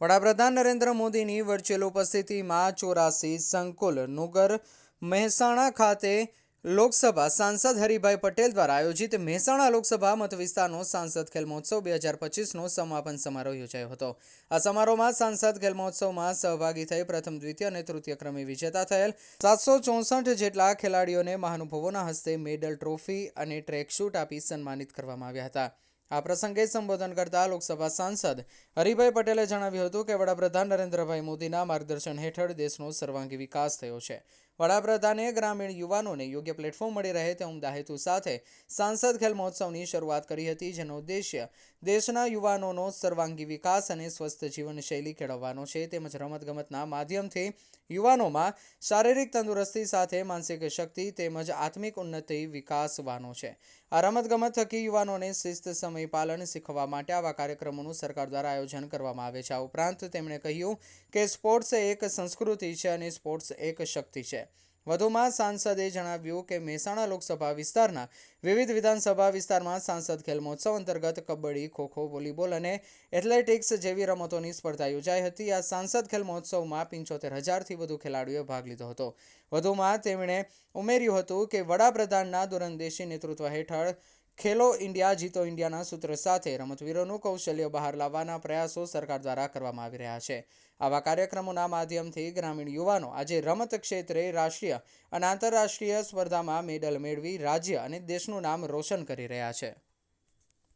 વડાપ્રધાન નરેન્દ્ર મોદીની વર્ચ્યુઅલ ઉપસ્થિતિમાં ચોરાસી સંકુલ, નુગર, મહેસાણા ખાતે લોકસભા સાંસદ હરિભાઈ પટેલ દ્વારા આયોજિત મહેસાણા લોકસભા મતવિસ્તારનો સાંસદ ખેલ મહોત્સવ બે હજાર પચીસનો સમાપન સમારોહ યોજાયો હતો. આ સમારોહમાં સાંસદ ખેલ મહોત્સવમાં સહભાગી થઈ પ્રથમ, દ્વિતીય અને તૃતીય ક્રમે વિજેતા થયેલ સાતસો ચોસઠ જેટલા ખેલાડીઓને મહાનુભાવોના હસ્તે મેડલ ટ્રોફી અને ટ્રેક શૂટ આપી સન્માનિત કરવામાં આવ્યા હતા. આ પ્રસંગે સંબોધન કરતા લોકસભા સાંસદ હરિભાઈ પટેલે જણાવ્યું હતું કે વડાપ્રધાન નરેન્દ્રભાઈ મોદીના માર્ગદર્શન હેઠળ દેશનો સર્વાંગી વિકાસ થયો છે. વડાપ્રધાને ગ્રામીણ યુવાનોને યોગ્ય પ્લેટફોર્મ મળી રહે તે ઉમદા હેતુ સાથે સાંસદ ખેલ મહોત્સવની શરૂઆત કરી હતી, જેનો ઉદ્દેશ્ય દેશના યુવાનોનો સર્વાંગી વિકાસ અને સ્વસ્થ જીવનશૈલી કેળવવાનો છે. તેમજ રમતગમતના માધ્યમથી યુવાનોમાં શારીરિક તંદુરસ્તી સાથે માનસિક શક્તિ તેમજ આત્મિક ઉન્નતિ વિકાસવાનો છે. આ રમતગમત થકી યુવાનોને શિસ્ત સમય પાલન શીખવા માટે આવા કાર્યક્રમોનું સરકાર દ્વારા આયોજન કરવામાં આવે છે. આ ઉપરાંત તેમણે કહ્યું કે સ્પોર્ટ્સ એક સંસ્કૃતિ છે અને સ્પોર્ટ્સ એક શક્તિ છે. વધુમાં સાંસદે જણાવ્યું કે મહેસાણા લોકસભા વિસ્તારના વિવિધ વિધાનસભા વિસ્તારમાં સાંસદ ખેલ મહોત્સવ અંતર્ગત કબડ્ડી, ખોખો, વોલીબોલ અને એથ્લેટિક્સ જેવી રમતોની સ્પર્ધા યોજાઈ હતી. આ સાંસદ ખેલ મહોત્સવમાં પંચોતેર હજારથી વધુ ખેલાડીઓએ ભાગ લીધો હતો. વધુમાં તેમણે ઉમેર્યું હતું કે વડાપ્રધાનના દૂરંદેશી નેતૃત્વ હેઠળ ખેલો ઇન્ડિયા, જીતો ઇન્ડિયાના સૂત્ર સાથે રમતવીરોનું કૌશલ્ય બહાર લાવવાના પ્રયાસો સરકાર દ્વારા કરવામાં આવી રહ્યા છે. આવા કાર્યક્રમોના માધ્યમથી ગ્રામીણ યુવાનો આજે રમત ક્ષેત્રે રાષ્ટ્રીય અને આંતરરાષ્ટ્રીય સ્પર્ધામાં મેડલ મેળવી રાજ્ય અને દેશનું નામ રોશન કરી રહ્યા છે.